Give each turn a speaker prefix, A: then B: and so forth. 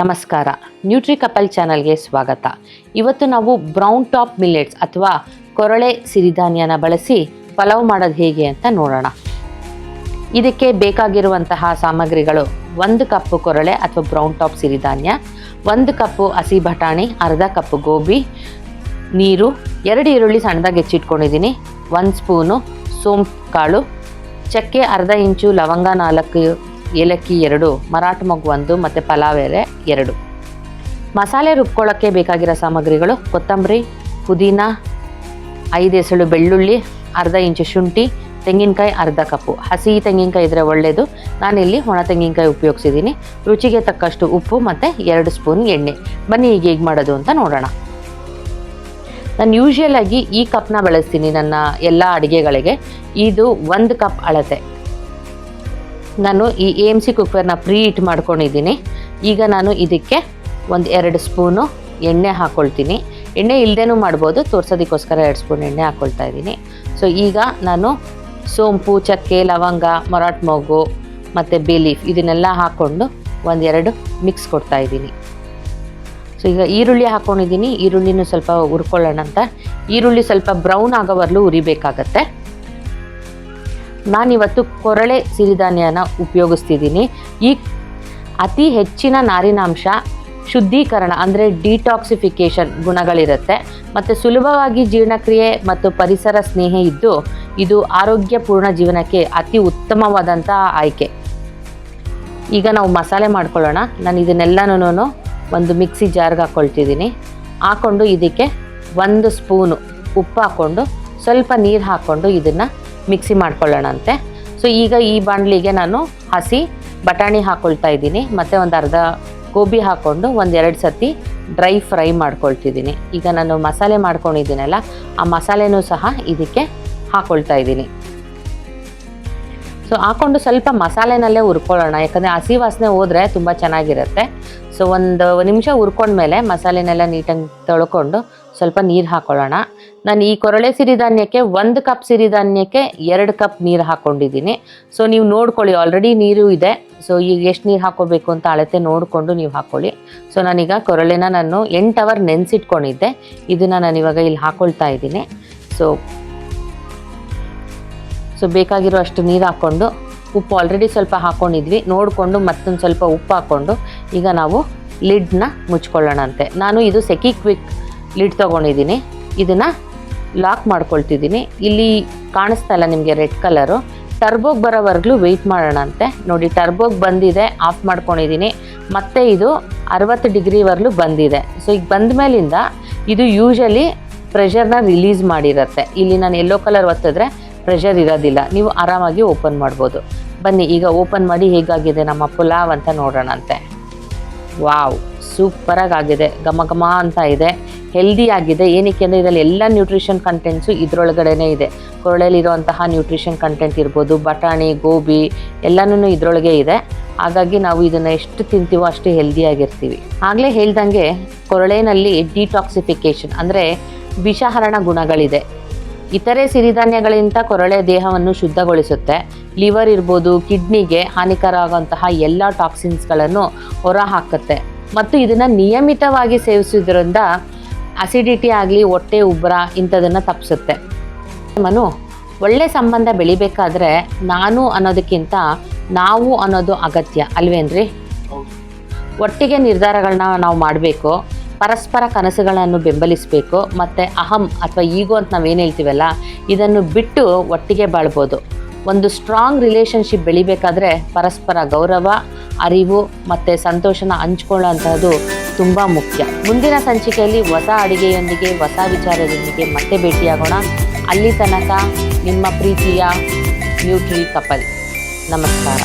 A: ನಮಸ್ಕಾರ. Nutri couple ಚಾನಲ್ಗೆ ಸ್ವಾಗತ. ಇವತ್ತು ನಾವು ಬ್ರೌನ್ ಟಾಪ್ ಮಿಲ್ಲೆಟ್ಸ್ ಅಥವಾ ಕೊರಳೆ ಸಿರಿಧಾನ್ಯನ ಬಳಸಿ ಪಲಾವ್ ಮಾಡೋದು ಹೇಗೆ ಅಂತ ನೋಡೋಣ. ಇದಕ್ಕೆ ಬೇಕಾಗಿರುವಂತಹ ಸಾಮಗ್ರಿಗಳು ಒಂದು ಕಪ್ಪು ಕೊರಳೆ ಅಥವಾ ಬ್ರೌನ್ ಟಾಪ್ ಸಿರಿಧಾನ್ಯ ಒಂದು ಕಪ್ಪು ಹಸಿ ಬಟಾಣಿ, ಅರ್ಧ ಕಪ್ಪು ಗೋಬಿ, ನೀರು, ಎರಡು ಈರುಳ್ಳಿ ಸಣ್ಣದಾಗಿ ಹೆಚ್ಚಿಟ್ಕೊಂಡಿದ್ದೀನಿ, ಒಂದು ಸ್ಪೂನು ಸೋಂಪು ಕಾಳು, ಚಕ್ಕೆ ಅರ್ಧ ಇಂಚು ಲವಂಗ ನಾಲ್ಕು ಏಲಕ್ಕಿ ಎರಡು, ಮರಾಠ ಮೊಗ್ಗು ಒಂದು ಮತ್ತು ಪಲಾವ್ ಎಲೆ ಎರಡು. ಮಸಾಲೆ ರುಬ್ಕೊಳ್ಳೋಕ್ಕೆ ಬೇಕಾಗಿರೋ ಸಾಮಗ್ರಿಗಳು ಕೊತ್ತಂಬರಿ, ಪುದೀನ, ಐದು ಎಸಳು ಬೆಳ್ಳುಳ್ಳಿ, ಅರ್ಧ ಇಂಚು ಶುಂಠಿ, ತೆಂಗಿನಕಾಯಿ, ಅರ್ಧ ಕಪ್ಪು. ಹಸಿ ತೆಂಗಿನಕಾಯಿ ಇದ್ದರೆ ಒಳ್ಳೆಯದು ನಾನಿಲ್ಲಿ ಒಣ ತೆಂಗಿನಕಾಯಿ ಉಪಯೋಗಿಸಿದ್ದೀನಿ. ರುಚಿಗೆ ತಕ್ಕಷ್ಟು ಉಪ್ಪು ಮತ್ತು ಎರಡು ಸ್ಪೂನ್ ಎಣ್ಣೆ. ಬನ್ನಿ ಈಗ ಹೇಗೆ ಮಾಡೋದು ಅಂತ ನೋಡೋಣ. ನಾನು ಯೂಶುವಲ್ ಆಗಿ ಈ ಕಪ್ನ ಬಳಸ್ತೀನಿ ನನ್ನ ಎಲ್ಲ ಅಡುಗೆಗಳಿಗೆ. ಇದು ಒಂದು ಕಪ್ ಅಳತೆ. ನಾನು ಈ ಎ ಎಂ ಸಿ ಕುಕ್ಕರ್ನ ಪ್ರೀ ಹೀಟ್ ಮಾಡ್ಕೊಂಡಿದ್ದೀನಿ. ಈಗ ನಾನು ಇದಕ್ಕೆ ಒಂದು ಎರಡು ಸ್ಪೂನು ಎಣ್ಣೆ ಹಾಕ್ಕೊಳ್ತೀನಿ ಎಣ್ಣೆ ಇಲ್ಲದೇನೂ ಮಾಡ್ಬೋದು, ತೋರ್ಸೋದಕ್ಕೋಸ್ಕರ ಎರಡು ಸ್ಪೂನ್ ಎಣ್ಣೆ ಹಾಕ್ಕೊಳ್ತಾ ಇದ್ದೀನಿ. ಸೊ ಈಗ ನಾನು ಸೋಂಪು, ಚಕ್ಕೆ, ಲವಂಗ ಮೊರಾಟ್ ಮೊಗ್ಗು ಮತ್ತು ಬೇಲೀಫ್ ಇದನ್ನೆಲ್ಲ ಹಾಕ್ಕೊಂಡು ಒಂದೆರಡು ಮಿಕ್ಸ್ ಕೊಡ್ತಾ ಇದ್ದೀನಿ. ಸೊ ಈಗ ಈರುಳ್ಳಿ ಹಾಕ್ಕೊಂಡಿದ್ದೀನಿ ಈರುಳ್ಳಿನೂ ಸ್ವಲ್ಪ ಹುರ್ಕೊಳ್ಳೋಣ ಅಂತ ಈರುಳ್ಳಿ ಸ್ವಲ್ಪ ಬ್ರೌನ್ ಆಗೋವರೆಗೂ ಉರಿಬೇಕಾಗತ್ತೆ ನಾನಿವತ್ತು ಕೊರಳೆ ಸಿರಿಧಾನ್ಯನ ಉಪಯೋಗಿಸ್ತಿದ್ದೀನಿ. ಈ ಅತಿ ಹೆಚ್ಚಿನ ನಾರಿನಾಂಶ ಶುದ್ಧೀಕರಣ ಅಂದರೆ ಡಿಟಾಕ್ಸಿಫಿಕೇಷನ್ ಗುಣಗಳಿರುತ್ತೆ. ಮತ್ತು ಸುಲಭವಾಗಿ ಜೀರ್ಣಕ್ರಿಯೆ ಮತ್ತು ಪರಿಸರ ಸ್ನೇಹಿ ಇದ್ದು ಇದು ಆರೋಗ್ಯಪೂರ್ಣ ಜೀವನಕ್ಕೆ ಅತಿ ಉತ್ತಮವಾದಂಥ ಆಯ್ಕೆ. ಈಗ ನಾವು ಮಸಾಲೆ ಮಾಡ್ಕೊಳ್ಳೋಣ. ನಾನು ಇದನ್ನೆಲ್ಲನೂ ಒಂದು ಮಿಕ್ಸಿ ಜಾರ್ಗೆ ಹಾಕ್ಕೊಳ್ತಿದ್ದೀನಿ ಹಾಕ್ಕೊಂಡು ಇದಕ್ಕೆ ಒಂದು ಸ್ಪೂನು ಉಪ್ಪು ಹಾಕ್ಕೊಂಡು ಸ್ವಲ್ಪ ನೀರು ಹಾಕ್ಕೊಂಡು ಇದನ್ನು ಮಿಕ್ಸಿ ಮಾಡ್ಕೊಳ್ಳೋಣಂತೆ. ಸೊ ಈಗ ಈ ಬಾಣಲಿಗೆ ನಾನು ಹಸಿ ಬಟಾಣಿ ಹಾಕ್ಕೊಳ್ತಾ ಇದ್ದೀನಿ. ಮತ್ತು ಒಂದು ಅರ್ಧ ಗೋಬಿ ಹಾಕ್ಕೊಂಡು ಒಂದೆರಡು ಸತಿ ಡ್ರೈ ಫ್ರೈ ಮಾಡ್ಕೊಳ್ತಿದ್ದೀನಿ. ಈಗ ನಾನು ಮಸಾಲೆ ಮಾಡ್ಕೊಂಡಿದ್ದೀನಲ್ಲ, ಆ ಮಸಾಲೆನೂ ಸಹ ಇದಕ್ಕೆ ಹಾಕ್ಕೊಳ್ತಾ ಇದ್ದೀನಿ. ಸೊ ಹಾಕ್ಕೊಂಡು ಸ್ವಲ್ಪ ಮಸಾಲೆನಲ್ಲೇ ಹುರ್ಕೊಳ್ಳೋಣ. ಯಾಕಂದರೆ ಹಸಿ ವಾಸನೆ ಹೋದರೆ ತುಂಬ ಚೆನ್ನಾಗಿರುತ್ತೆ. ಸೊ ಒಂದು ನಿಮಿಷ ಹುರ್ಕೊಂಡ್ಮೇಲೆ ಮಸಾಲೆನೆಲ್ಲ ನೀಟಾಗಿ ತೊಳ್ಕೊಂಡು ಸ್ವಲ್ಪ ನೀರು ಹಾಕ್ಕೊಳ್ಳೋಣ ನಾನು ಈ ಕೊರಳೆ ಸಿರಿಧಾನ್ಯಕ್ಕೆ ಒಂದು ಕಪ್ ಸಿರಿಧಾನ್ಯಕ್ಕೆ ಎರಡು ಕಪ್ ನೀರು ಹಾಕ್ಕೊಂಡಿದ್ದೀನಿ ಸೊ ನೀವು ನೋಡ್ಕೊಳ್ಳಿ ಆಲ್ರೆಡಿ ನೀರು ಇದೆ. ಸೊ ಈಗ ಎಷ್ಟು ನೀರು ಹಾಕೋಬೇಕು ಅಂತ ಅಳತೆ ನೋಡಿಕೊಂಡು ನೀವು ಹಾಕ್ಕೊಳ್ಳಿ ಸೊ ನಾನೀಗ ಕೊರಳೆನ ನಾನು ಎಂಟು ಅವರ್ ನೆನೆಸಿಟ್ಕೊಂಡಿದ್ದೆ. ಇದನ್ನು ನಾನು ಇವಾಗ ಇಲ್ಲಿ ಹಾಕ್ಕೊಳ್ತಾ ಇದ್ದೀನಿ. ಸೊ ಸೊ ಬೇಕಾಗಿರೋ ಅಷ್ಟು ನೀರು ಹಾಕ್ಕೊಂಡು ಉಪ್ಪು ಆಲ್ರೆಡಿ ಸ್ವಲ್ಪ ಹಾಕ್ಕೊಂಡಿದ್ವಿ ನೋಡಿಕೊಂಡು ಮತ್ತೊಂದು ಸ್ವಲ್ಪ ಉಪ್ಪು ಹಾಕ್ಕೊಂಡು ಈಗ ನಾವು ಲಿಡ್ನ ಮುಚ್ಕೊಳ್ಳೋಣಂತೆ. ನಾನು ಇದು ಸೆಕಿ ಕ್ವಿಕ್ ಲಿಡ್ ತೊಗೊಂಡಿದ್ದೀನಿ. ಇದನ್ನು ಲಾಕ್ ಮಾಡ್ಕೊಳ್ತಿದ್ದೀನಿ. ಇಲ್ಲಿ ಕಾಣಿಸ್ತಾ ಇಲ್ಲ ನಿಮಗೆ ರೆಡ್ ಕಲರು ಟರ್ಬೋಗೆ ಬರೋವರೆಗೂ ವೆಯ್ಟ್ ಮಾಡೋಣಂತೆ. ನೋಡಿ ಟರ್ಬೋಗೆ ಬಂದಿದೆ ಆಫ್ ಮಾಡ್ಕೊಂಡಿದ್ದೀನಿ. ಮತ್ತೆ ಇದು ಅರವತ್ತು ಡಿಗ್ರಿವರೆಗೂ ಬಂದಿದೆ. ಸೊ ಈಗ ಬಂದ ಮೇಲಿಂದ ಇದು ಯೂಶಲಿ ಪ್ರೆಷರ್ನ ರಿಲೀಸ್ ಮಾಡಿರುತ್ತೆ. ಇಲ್ಲಿ ನಾನು ಎಲ್ಲೋ ಕಲರ್ ಒತ್ತಿದ್ರೆ ಪ್ರೆಷರ್ ಇರೋದಿಲ್ಲ. ನೀವು ಆರಾಮಾಗಿ ಓಪನ್ ಮಾಡ್ಬೋದು. ಬನ್ನಿ, ಈಗ ಓಪನ್ ಮಾಡಿ ಹೇಗಾಗಿದೆ ನಮ್ಮ ಪುಲಾವ್ ಅಂತ ನೋಡೋಣಂತೆ. ವಾವ್ ಸೂಪರಾಗಿ ಆಗಿದೆ. ಘಮ ಘಮ ಅಂತ ಇದೆ. ಹೆಲ್ದಿ ಆಗಿದೆ. ಏನಕ್ಕೆ ಅಂದರೆ ಇದರಲ್ಲಿ ಎಲ್ಲ ನ್ಯೂಟ್ರಿಷನ್ ಕಂಟೆಂಟ್ಸು ಇದರೊಳಗಡೆನೇ ಇದೆ. ಕೊರಳಲ್ಲಿರುವಂತಹ ನ್ಯೂಟ್ರಿಷನ್ ಕಂಟೆಂಟ್ ಇರ್ಬೋದು, ಬಟಾಣಿ, ಗೋಬಿ ಎಲ್ಲನೂ ಇದರೊಳಗೆ ಇದೆ. ಹಾಗಾಗಿ ನಾವು ಇದನ್ನು ಎಷ್ಟು ತಿಂತೀವೋ ಅಷ್ಟು ಹೆಲ್ದಿಯಾಗಿರ್ತೀವಿ ಆಗಲೇ ಹೇಳ್ದಂಗೆ ಕೊರಳೆನಲ್ಲಿ ಡಿಟಾಕ್ಸಿಫಿಕೇಷನ್ ಅಂದರೆ ವಿಷಹರಣ ಗುಣಗಳಿದೆ. ಇತರೆ ಸಿರಿಧಾನ್ಯಗಳಿಂದ ಕೊರಳೆ ದೇಹವನ್ನು ಶುದ್ಧಗೊಳಿಸುತ್ತೆ. ಲಿವರ್ ಇರ್ಬೋದು, ಕಿಡ್ನಿಗೆ ಹಾನಿಕರ ಆಗುವಂತಹ ಎಲ್ಲ ಟಾಕ್ಸಿನ್ಸ್ಗಳನ್ನು ಹೊರ ಹಾಕುತ್ತೆ ಮತ್ತು ಇದನ್ನು ನಿಯಮಿತವಾಗಿ ಸೇವಿಸೋದ್ರಿಂದ ಅಸಿಡಿಟಿ ಆಗಲಿ, ಹೊಟ್ಟೆ ಉಬ್ಬರ ಇಂಥದನ್ನು ತಪ್ಪಿಸುತ್ತೆ ಮನು, ಒಳ್ಳೆ ಸಂಬಂಧ ಬೆಳಿಬೇಕಾದ್ರೆ ನಾನು ಅನ್ನೋದಕ್ಕಿಂತ ನಾವು ಅನ್ನೋದು ಅಗತ್ಯ ಅಲ್ವೇನ್ರಿ ಒಟ್ಟಿಗೆ ನಿರ್ಧಾರಗಳನ್ನ ನಾವು ಮಾಡಬೇಕು, ಪರಸ್ಪರ ಕನಸುಗಳನ್ನು ಬೆಂಬಲಿಸಬೇಕು, ಮತ್ತು ಅಹಂ ಅಥವಾ ಈಗೋ ಅಂತ ನಾವೇನು ಹೇಳ್ತೀವಲ್ಲ, ಇದನ್ನು ಬಿಟ್ಟು ಒಟ್ಟಿಗೆ ಬಾಳ್ಬೋದು. ಒಂದು ಸ್ಟ್ರಾಂಗ್ ರಿಲೇಷನ್ಶಿಪ್ ಬೆಳಿಬೇಕಾದ್ರೆ ಪರಸ್ಪರ ಗೌರವ, ಅರಿವು, ಮತ್ತು ಸಂತೋಷನ ಹಂಚ್ಕೊಳ್ಳೋಂಥದ್ದು ತುಂಬ ಮುಖ್ಯ. ಮುಂದಿನ ಸಂಚಿಕೆಯಲ್ಲಿ ಹೊಸ ಅಡುಗೆಯೊಂದಿಗೆ, ಹೊಸ ವಿಚಾರದೊಂದಿಗೆ ಮತ್ತೆ ಭೇಟಿಯಾಗೋಣ. ಅಲ್ಲಿ ತನಕ ನಿಮ್ಮ ಪ್ರೀತಿಯ ನ್ಯೂಟ್ರಿ ಕಪಲ್. ನಮಸ್ಕಾರ.